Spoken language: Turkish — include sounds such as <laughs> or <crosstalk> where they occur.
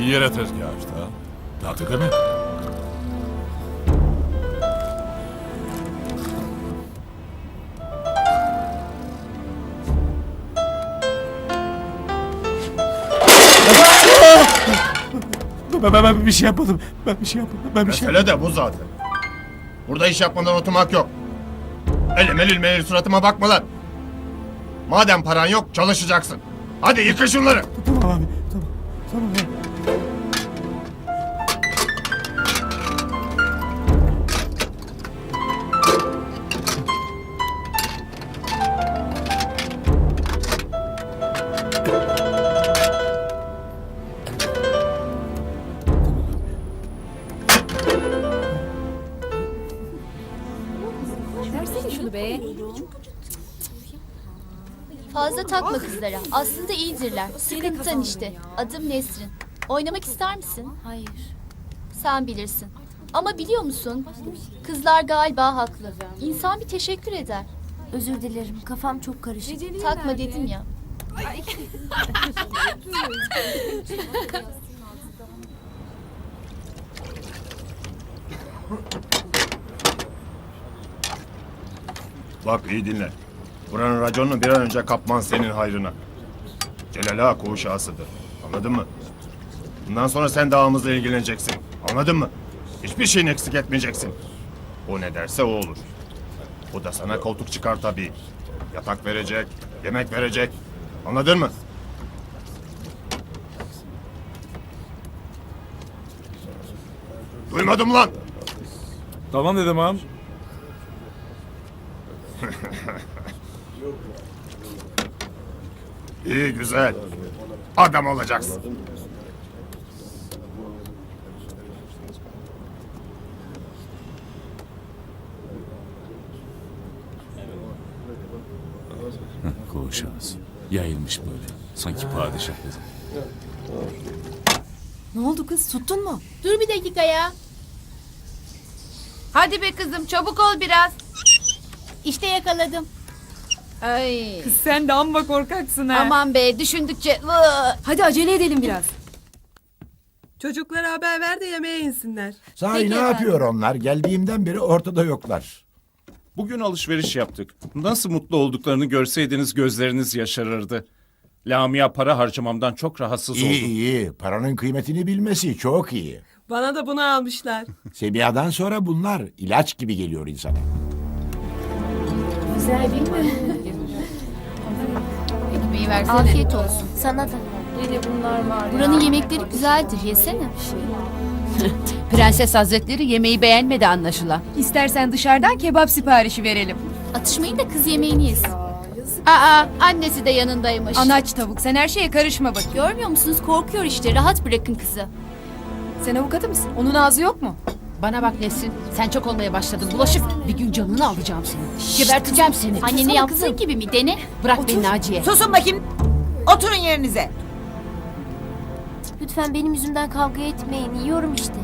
İyi yere tezgah açtı ha. Tatlı değil mi? Ben, ben, ben bir şey yapmadım. Ben bir şey yapmadım. Ben bir şey Mesele de bu zaten. Burada iş yapmadan oturmak yok. Elim elil meyil suratıma bakma lan. Madem paran yok çalışacaksın. Hadi yıkın şunları. Tamam abi. Tamam. Tamam abi. Fazla takma kızlara. Aslında iyidirler. Sıkıntıdan işte. Adım Nesrin. Oynamak ister misin? Hayır. Sen bilirsin. Ama biliyor musun? Kızlar galiba haklı. İnsan bir teşekkür eder. Özür dilerim. Kafam çok karışık. Takma dedim ya. Bak iyi dinle. Buranın raconunu bir an önce kapman senin hayrına. Celal Ağa koğuş ağasıdır. Anladın mı? Bundan sonra sen dağımızla ilgileneceksin. Anladın mı? Hiçbir şeyin eksik etmeyeceksin. O ne derse o olur. O da sana koltuk çıkar tabii. Yatak verecek, yemek verecek. Anladın mı? Duymadım lan. Tamam dedim ağam. <laughs> İyi güzel. Adam olacaksın. Koğuş ağası. Yayılmış böyle. Sanki padişah dedim. Ne oldu kız? Tuttun mu? Dur bir dakika ya. Hadi be kızım çabuk ol biraz. İşte yakaladım. Ay. Kız sen de amma korkaksın ha. Aman be düşündükçe. Vı! Hadi acele edelim biraz. Çocuklara haber ver de yemeğe insinler. Sahi Peki ne efendim. yapıyor onlar? Geldiğimden beri ortada yoklar. Bugün alışveriş yaptık. Nasıl mutlu olduklarını görseydiniz gözleriniz yaşarırdı. Lamia para harcamamdan çok rahatsız İyi oldum. iyi. Paranın kıymetini bilmesi çok iyi. Bana da bunu almışlar. Semiha'dan sonra bunlar ilaç gibi geliyor insana. Güzel değil mi? Versene. Afiyet olsun. Sana da. Yine bunlar var. Buranın yemekleri güzeldir. Yesene. <laughs> Prenses Hazretleri yemeği beğenmedi anlaşılan. İstersen dışarıdan kebap siparişi verelim. Atışmayın da kız yemeğini yesin. Aa annesi de yanındaymış. Anaç tavuk sen her şeye karışma bak. Görmüyor musunuz? Korkuyor işte. Rahat bırakın kızı. Sen avukatı mısın? Onun ağzı yok mu? Bana bak Nesrin sen çok olmaya başladın bulaşık. Bir gün canını alacağım seni. Geberteceğim seni. Annene Sana yaptığı kızım. gibi mi? Dene. Bırak beni Naciye. Susun bakayım. Oturun yerinize. Lütfen benim yüzümden kavga etmeyin. Yiyorum işte.